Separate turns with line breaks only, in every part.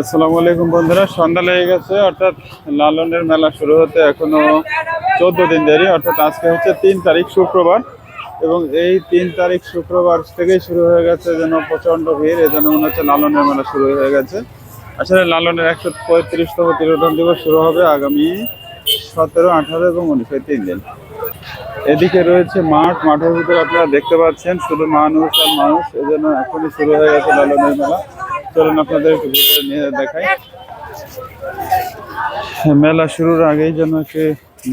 আসসালামু আলাইকুম বন্ধুরা, সন্ধ্যা লেগে গেছে, অর্থাৎ লালনের মেলা শুরু হতে এখনও চোদ্দ দিন দেরি, অর্থাৎ আজকে হচ্ছে তিন তারিখ শুক্রবার। এবং এই তিন তারিখ শুক্রবার থেকেই শুরু হয়ে গেছে যেন প্রচণ্ড ভিড়, এই জন্য মনে হচ্ছে লালনের মেলা শুরু হয়ে গেছে। আসলে লালনের একশো পঁয়ত্রিশতম তিরোধন দিবস শুরু হবে আগামী সতেরো, আঠারো এবং উনিশ এই তিন দিন। এদিকে রয়েছে মাঠ, মাঠের ভিতরে আপনারা দেখতে পাচ্ছেন, শুধু মানুষ আর মানুষ, এই জন্য এখনই শুরু হয়ে গেছে লালনের মেলা। আপনাদের দেখাই। মেলা শুরুর আগেই যেন একটি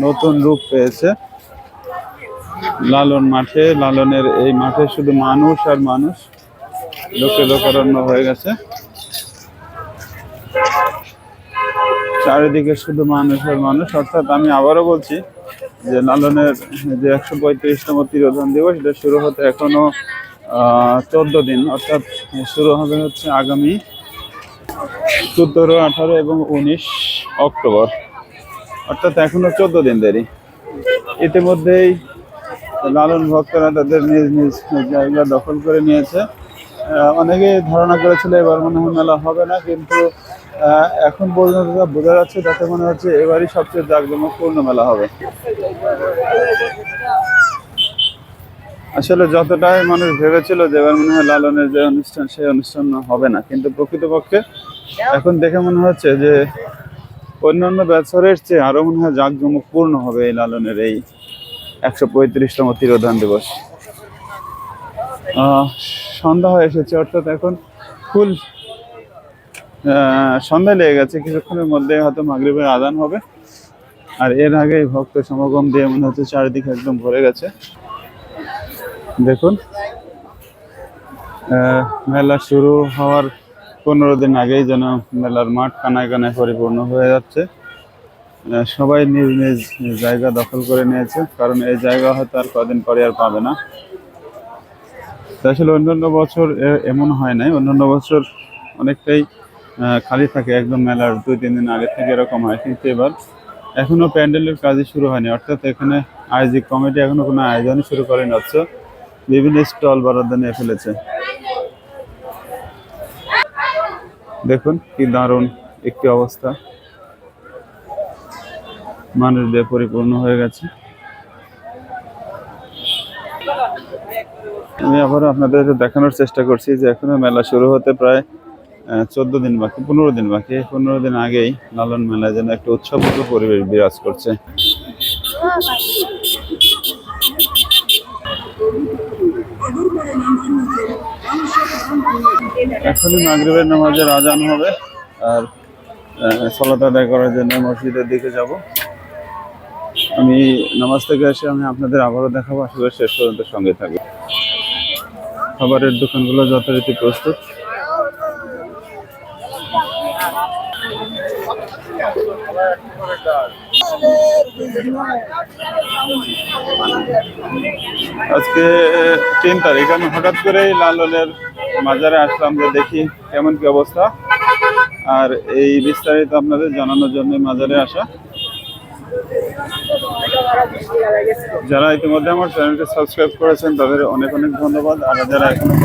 নতুন রূপ পেয়েছে। লালন মাঠে, লালনের এই মাঠে শুধু মানুষ আর মানুষ, লোকে লোকারণ্য হয়ে গেছে। চারিদিকে শুধু মানুষ আর মানুষ। অর্থাৎ আমি আবারও বলছি যে লালনের যে একশো পঁয়ত্রিশতম তিরোধন দিবস, এটা শুরু হতে এখনও চোদ্দ দিন, অর্থাৎ শুরু হবে হচ্ছে আগামী সতেরো আঠারো এবং উনিশ অক্টোবর। অর্থাৎ এখনও চোদ্দ দিন দেরি। ইতিমধ্যেই লালন ভক্তরা তাদের নিজ নিজ জায়গা দখল করে নিয়েছে। অনেকে ধারণা করেছিল এবার মনে হয় মেলা হবে না, কিন্তু এখন পর্যন্ত যা বোঝা যাচ্ছে, তাতে মনে হচ্ছে এবারই সবচেয়ে জাঁকজমকপূর্ণ মেলা হবে। আসলে যতটাই মানুষ ভেবেছিল যে এবার মনে হয় লালনের যে অনুষ্ঠান, সেই অনুষ্ঠান হবে না। কিন্তু প্রকৃতপক্ষে এখন দেখে মনে হচ্ছে যে অন্যান্য বছরের চেয়ে আরও মনে হয় জাঁকজমকপূর্ণ হবে এই লালনের এই একশো পঁয়ত্রিশতম তিরোধান দিবস। সন্ধ্যা হয়ে এসেছে, অর্থাৎ এখন ফুল সন্ধ্যা লেগে গেছে। কিছুক্ষণের মধ্যে হয়তো মাগরিবের আদান হবে। আর এর আগে ভক্ত সমাগম দিয়ে মনে হচ্ছে চারিদিকে একদম ভরে গেছে। দেখুন মেলা শুরু হওয়ার পনেরো দিন আগেই যেন মেলার মাঠ কানায় কানায় পরিপূর্ণ হয়ে যাচ্ছে। সবাই নিজ নিজ জায়গা দখল করে নিয়েছে, কারণ এই জায়গা হয়তো আর কদিন পরে আর পাবে না। আসলে অন্যান্য বছর এমন হয় নাই। অন্যান্য বছর অনেকটাই খালি থাকে একদম মেলার দুই, তিন দিন আগে থেকে এরকম হয়। কিন্তু এবার এখনও প্যান্ডেলের কাজই শুরু হয়নি। অর্থাৎ এখানে আয়োজিক কমিটি এখনও কোনো আয়োজনই শুরু করেনি অথচ বিভিন্ন স্টল বরাদ্দ নিয়ে ফেলেছে। দেখুন কি দারুণ একটি অবস্থা। মানুষ দিয়ে পরিপূর্ণ হয়ে গেছে। আমি আবারও আপনাদের দেখানোর চেষ্টা করছি যে এখনও মেলা শুরু হতে প্রায় চোদ্দ দিন বাকি, পনেরো দিন বাকি। পনেরো দিন আগেই লালন মেলায় যেন একটা উৎসবমুখী পরিবেশ বিরাজ করছে। এখনই মাগরিবের নামাজের আজান হবে, আর সলাত আদায় করার জন্য মসজিদের দিকে যাব। আমি নামাজ থেকে এসে আমি আপনাদের আবারও দেখাবো আসলে শেষ পর্যন্ত সঙ্গে থাকবে খাবারের দোকানগুলো যথারীতি প্রস্তুত। আজকে তিন তারিখ। আমি হঠাৎ করেই লালনের মাজারে আসলাম যে দেখি কেমন কি অবস্থা। আর এই বিস্তারিত আপনাদের জানানোর জন্য মাজারে আসা। যারা ইতিমধ্যে আমার চ্যানেলটি সাবস্ক্রাইব করেছেন, তাদের অনেক অনেক ধন্যবাদ। আর যারা এখনও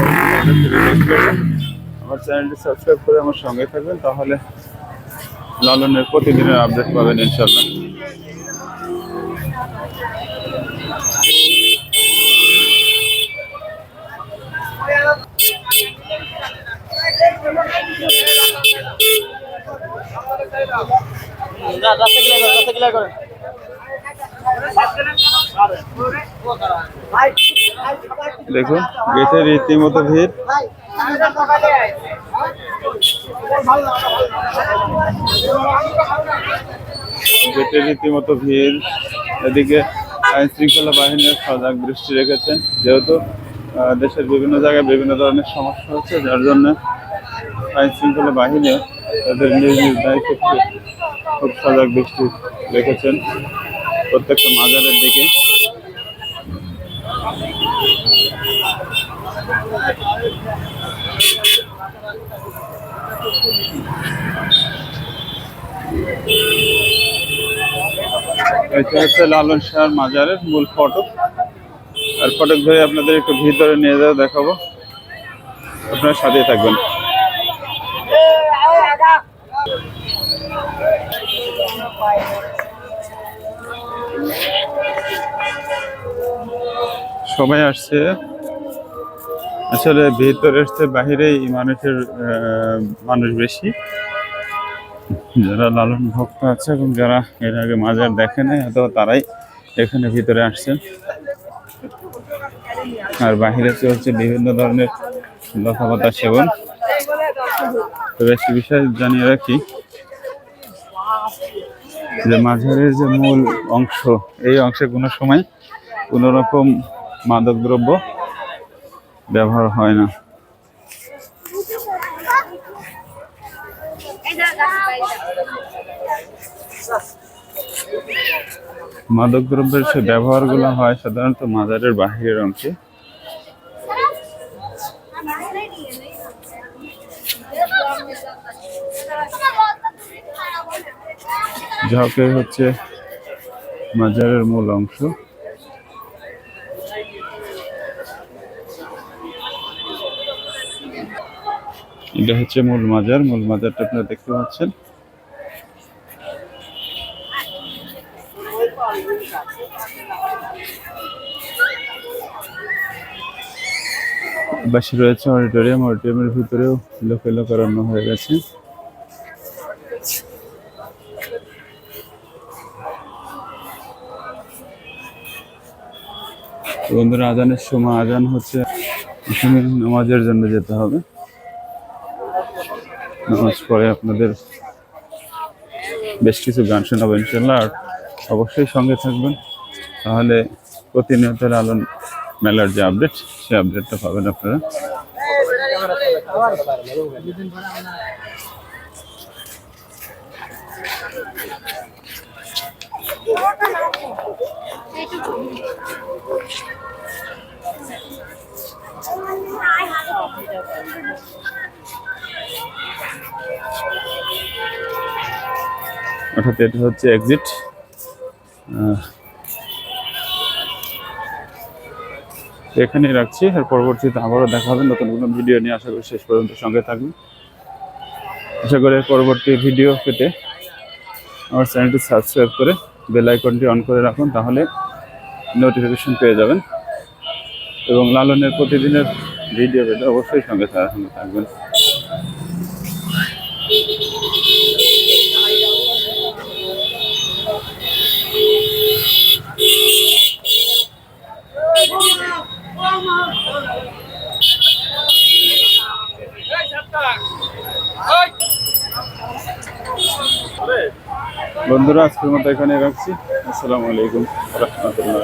আমার চ্যানেলটি সাবস্ক্রাইব করে আমার সঙ্গে থাকবেন, তাহলে লালনের প্রতিদিনের আপডেট পাবেন ইনশাল্লাহ দেখুন গেটে রীতিমতো ভিড়। গেটে রীতিমতো ভিড়। এদিকে আইন শৃঙ্খলা বাহিনীর সজাগ দৃষ্টি রেখেছেন। যেহেতু দেশের বিভিন্ন জায়গায় বিভিন্ন ধরনের সমস্যা হচ্ছে, যার জন্য আইন শৃঙ্খলা বাহিনীও তাদের নিজ নিজ দায়িত্ব খুব সজাগ দৃষ্টি রেখেছেন প্রত্যেকটা মাজারের দিকে। এটা হচ্ছে লালন শাহর মাজারের মূল ফটক। আর ফটক ধরে আপনাদের একটু ভিতরে নিয়ে যাওয়া দেখাবো। আপনারা সাথে থাকবেন। সবাই আসছে। আসলে ভিতরে আসছে বাহিরেই মানুষের মানুষ বেশি। যারা লালন ভক্ত আছে এবং যারা এর আগে মাজার দেখে নাই হয়তো তারাই এখানে ভিতরে আসছেন। আর বাহিরে চলছে বিভিন্ন ধরনের লতাপাতা সেবন। তবে একটি বিষয় জানিয়ে রাখি যে মাঝারের যে মূল অংশ, এই অংশে কোনো সময় কোনো রকম মাদকদ্রব্য ব্যবহার হয় না। মাদকদ্রব্যের যে ব্যবহারগুলো হয় সাধারণত মাজারের বাহিরের অংশে। ঝকে হচ্ছে মাজারের মূল অংশ। এটা হচ্ছে মূল মাজার। মূল মাজারটা আপনারা দেখতে পাচ্ছেন। পাশে রয়েছে অডিটোরিয়াম। অডিটোরিয়ামের ভিতরেও লোকেলো করানো হয়ে গেছে। বন্ধুরা, আজানের সময় আজান হচ্ছে। নামাজের জন্য যেতে হবে। নামাজ পরে আপনাদের বেশ কিছু গান শোনাবো ইনশাল্লাহ আর অবশ্যই সঙ্গে থাকবেন। তাহলে প্রতিনিয়ত লালন মেলার যে আপডেট সেই আপডেটটা পাবেন আপনারা। অর্থাৎ এটা হচ্ছে এক্সিট এখানেই রাখছি আর পরবর্তীতে আবারও দেখা হবে। নতুন কোনো ভিডিও নিয়ে আশা করি শেষ পর্যন্ত সঙ্গে থাকবেন। আশা করি পরবর্তী ভিডিও পেতে আমার চ্যানেলটি সাবস্ক্রাইব করে বেল আইকনটি অন করে রাখুন, তাহলে নোটিফিকেশন পেয়ে যাবেন। এবং লালনের প্রতিদিনের ভিডিও পেতে অবশ্যই সঙ্গে সঙ্গে থাকবেন। বন্ধুরা আজকের মতো এখানে রাখছি। আসসালামু আলাইকুম রহমতুল্লাহ